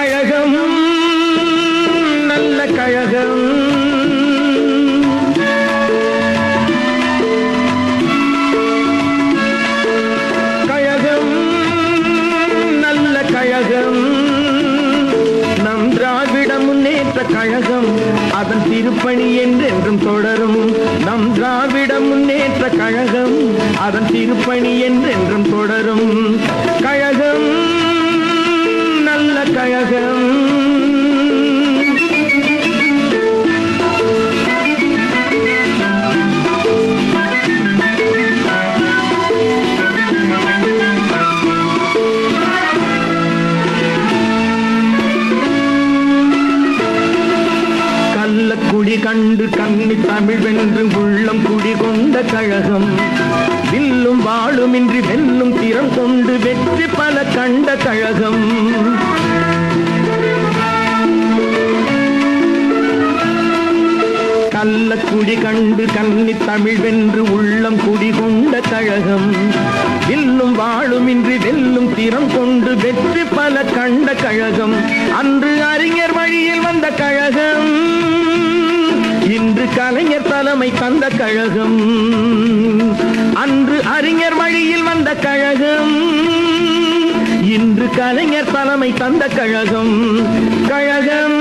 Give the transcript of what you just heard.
கழகம் நல்ல கழகம். கழகம் நல்ல கழகம். நம் திராவிட முன்னேற்ற கழகம் அதன் திருப்பணி என்றென்றும் தொடரும். நம் திராவிட முன்னேற்ற கழகம் அதன் திருப்பணி என்றென்றும் தொடரும். நல்ல கள்ளக்குடி கண்டு கண்ணி தமிழ் வென்று உள்ளம் குடி கொண்ட கழகம். வில்லும் வாழுமின்றி வெல்லும் திறம் கொண்டு வெற்றி பல கண்ட கழகம். நல்ல குடி கண்டு கண்ணி தமிழ் வென்று உள்ளம் குடிகொண்ட கழகம். வில்லும் வாழுமின்றி வெல்லும் திறம் கொண்டு வெற்றி பல கண்ட கழகம். அன்று அறிஞர் வழியில் வந்த கழகம். இன்று கலைஞர் தலைமை தந்த கழகம். அன்று அறிஞர் வழியில் வந்த கழகம். இன்று கலைஞர் தலைமை தந்த கழகம். கழகம்.